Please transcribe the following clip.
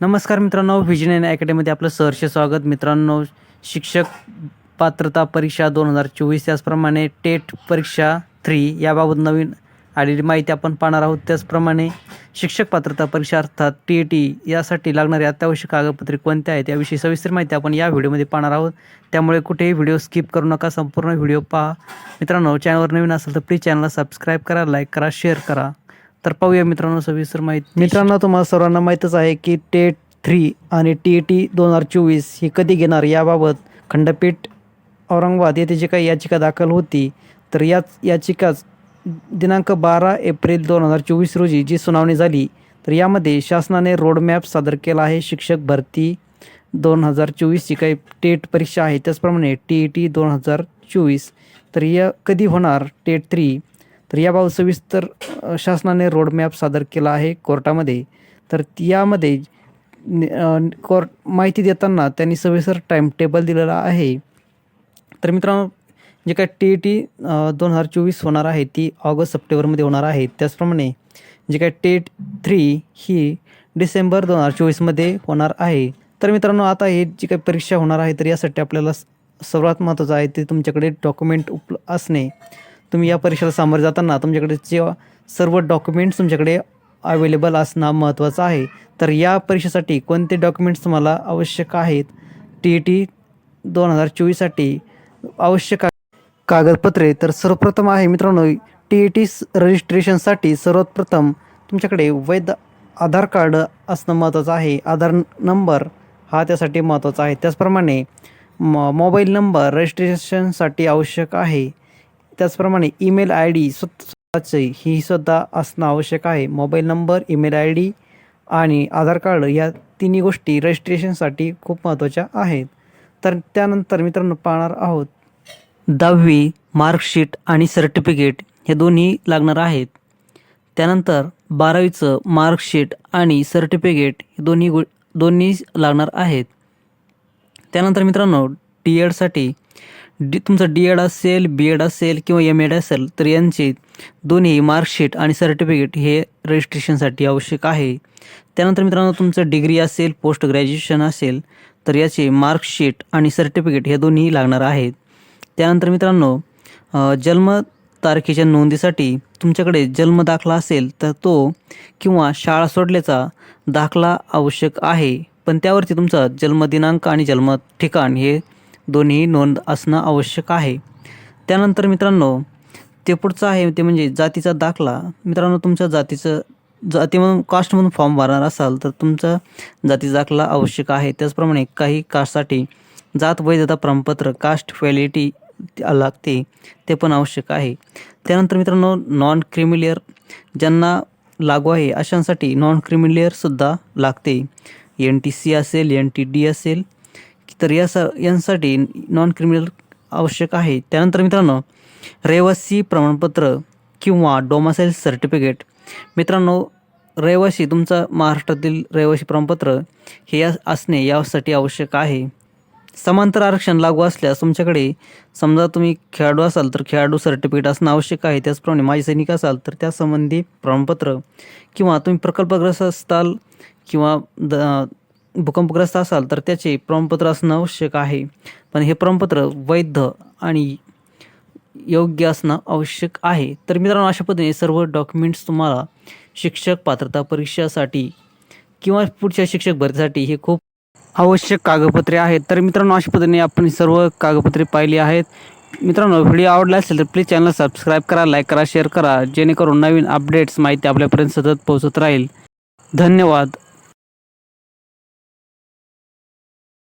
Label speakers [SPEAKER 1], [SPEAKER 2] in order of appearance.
[SPEAKER 1] नमस्कार मित्रांनो व्हिजन अकॅडमीमध्ये आपलं सहर्ष स्वागत. मित्रांनो शिक्षक पात्रता परीक्षा दोन हजार चोवीस त्याचप्रमाणे टेट परीक्षा थ्री याबाबत नवीन आलेली माहिती आपण पाहणार आहोत. त्याचप्रमाणे शिक्षक पात्रता परीक्षा अर्थात टी ए टी यासाठी लागणारी अत्यावश्यक कागदपत्रे कोणत्या आहेत याविषयी सविस्तर माहिती आपण या व्हिडिओमध्ये पाहणार आहोत. त्यामुळे कुठेही व्हिडिओ स्किप करू नका संपूर्ण व्हिडिओ पहा. मित्रांनो चॅनलवर नवीन असेल तर प्लीज चॅनलला सबस्क्राईब करा लाईक करा शेअर करा. तर पाहूया मित्रांनो सविस्तर माहिती. मित्रांनो तुम्हाला सर्वांना माहीतच आहे की टेट थ्री आणि टी टी दोन हजार चोवीस ही कधी घेणार याबाबत खंडपीठ औरंगाबाद येथे जी काही याचिका दाखल होती तर याच याचिकाच दिनांक बारा एप्रिल दोन हजार चोवीस रोजी जी सुनावणी झाली तर यामध्ये शासनाने रोडमॅप सादर केला आहे. शिक्षक भरती दोन हजार चोवीसची काही टेट परीक्षा आहे त्याचप्रमाणे टी ई टी दोन हजार चोवीस. तर या कधी होणार टेट थ्री? तर याबाबत सविस्तर शासनाने रोडमॅप सादर केला आहे कोर्टामध्ये. तर यामध्ये कोर्ट माहिती देताना त्यांनी सविस्तर टाईम टेबल दिलेला आहे. तर मित्रांनो जे काय टी ई टी दोन हजार चोवीस होणार आहे ती ऑगस्ट सप्टेंबरमध्ये होणार आहे. त्याचप्रमाणे जे काय टेट थ्री ही डिसेंबर दोन हजार चोवीसमध्ये होणार आहे. तर मित्रांनो आता हे जी काही परीक्षा होणार आहे तर यासाठी आपल्याला स- सर्वात महत्त्वाचं आहे ते तुमच्याकडे डॉक्युमेंट उपल असणे. तुम्ही या परीक्षेला सामोरे जाताना तुमच्याकडे जे सर्व डॉक्युमेंट्स तुमच्याकडे अवेलेबल असणं महत्त्वाचं आहे. तर या परीक्षेसाठी कोणते डॉक्युमेंट्स तुम्हाला आवश्यक आहेत? टी ई टी दोन हजार चोवीससाठी आवश्यक कागदपत्रे तर सर्वप्रथम आहे मित्रांनो टी ई टी रजिस्ट्रेशनसाठी सर्वात प्रथम तुमच्याकडे वैध आधार कार्ड असणं महत्त्वाचं आहे. आधार नंबर हा त्यासाठी महत्त्वाचा आहे. त्याचप्रमाणे म मोबाईल नंबर रजिस्ट्रेशनसाठी आवश्यक आहे. त्याचप्रमाणे ईमेल आय डी स्वतःची ही सुद्धा असणं आवश्यक आहे. Mobile number email I D आणि आधार कार्ड या तिन्ही गोष्टी रजिस्ट्रेशनसाठी खूप महत्त्वाच्या आहेत. तर त्यानंतर मित्रांनो पाहणार आहोत दहावी मार्कशीट आणि सर्टिफिकेट हे दोन्ही लागणार आहेत. त्यानंतर बारावीचं मार्कशीट आणि सर्टिफिकेट हे दोन्ही गो दोन्ही लागणार आहेत. त्यानंतर मित्रांनो डी एडसाठी डी तुमचं डी एड असेल बी एड असेल किंवा एम एड असेल तर यांचे दोन्ही मार्कशीट आणि सर्टिफिकेट हे रजिस्ट्रेशनसाठी आवश्यक आहे. त्यानंतर मित्रांनो तुमचं डिग्री असेल पोस्ट ग्रॅज्युएशन असेल तर याचे मार्कशीट आणि सर्टिफिकेट हे दोन्ही लागणार आहेत. त्यानंतर मित्रांनो जन्म तारखेच्या नोंदीसाठी तुमच्याकडे जन्म दाखला असेल तर तो किंवा शाळा सोडल्याचा दाखला आवश्यक आहे. पण त्यावरती तुमचा जन्मदिनांक आणि जन्म ठिकाण हे दोन्ही नोंद असणं आवश्यक आहे. त्यानंतर मित्रांनो ते पुढचं आहे ते म्हणजे जातीचा दाखला. मित्रांनो तुमच्या जातीचं जातीमधून कास्टमधून फॉर्म भरणार असाल तर तुमचा जातीचा दाखला आवश्यक आहे. त्याचप्रमाणे काही कास्टसाठी जात वैधता प्रमाणपत्र कास्ट फॅलिटी लागते ते पण आवश्यक आहे. त्यानंतर मित्रांनो नॉन क्रिमिलियर ज्यांना लागू आहे अशांसाठी नॉन क्रिमिलियरसुद्धा लागते. एन टी सी असेल एन टी डी असेल तर या स यांसाठी नॉन क्रिमिनल आवश्यक आहे. त्यानंतर मित्रांनो रहिवासी प्रमाणपत्र किंवा डोमासाईल सर्टिफिकेट मित्रांनो रहिवासी तुमचा महाराष्ट्रातील रहिवासी प्रमाणपत्र हे या- असणे यासाठी आवश्यक आहे. समांतर आरक्षण लागू असल्यास तुमच्याकडे समजा तुम्ही खेळाडू असाल तर खेळाडू सर्टिफिकेट असणं आवश्यक आहे. त्याचप्रमाणे माजी सैनिक असाल तर त्यासंबंधी प्रमाणपत्र किंवा तुम्ही प्रकल्पग्रस्त असाल किंवा द भूकंपग्रस्त असाल तर त्याचे प्रमाणपत्र असणं आवश्यक आहे. पण हे प्रमाणपत्र वैध आणि योग्य असणं आवश्यक आहे. तर मित्रांनो अशा पद्धतीने सर्व डॉक्युमेंट्स तुम्हाला शिक्षक पात्रता परीक्षासाठी किंवा पुढच्या शिक्षक भरतीसाठी हे खूप आवश्यक कागदपत्रे आहेत. तर मित्रांनो अशा पद्धतीने आपण सर्व कागदपत्रे पाहिली आहेत. मित्रांनो व्हिडिओ आवडला असेल तर प्लीज चॅनल सबस्क्राईब करा लाईक करा शेअर करा. जेणेकरून नवीन अपडेट्स माहिती आपल्यापर्यंत सतत पोहोचत राहील. धन्यवाद.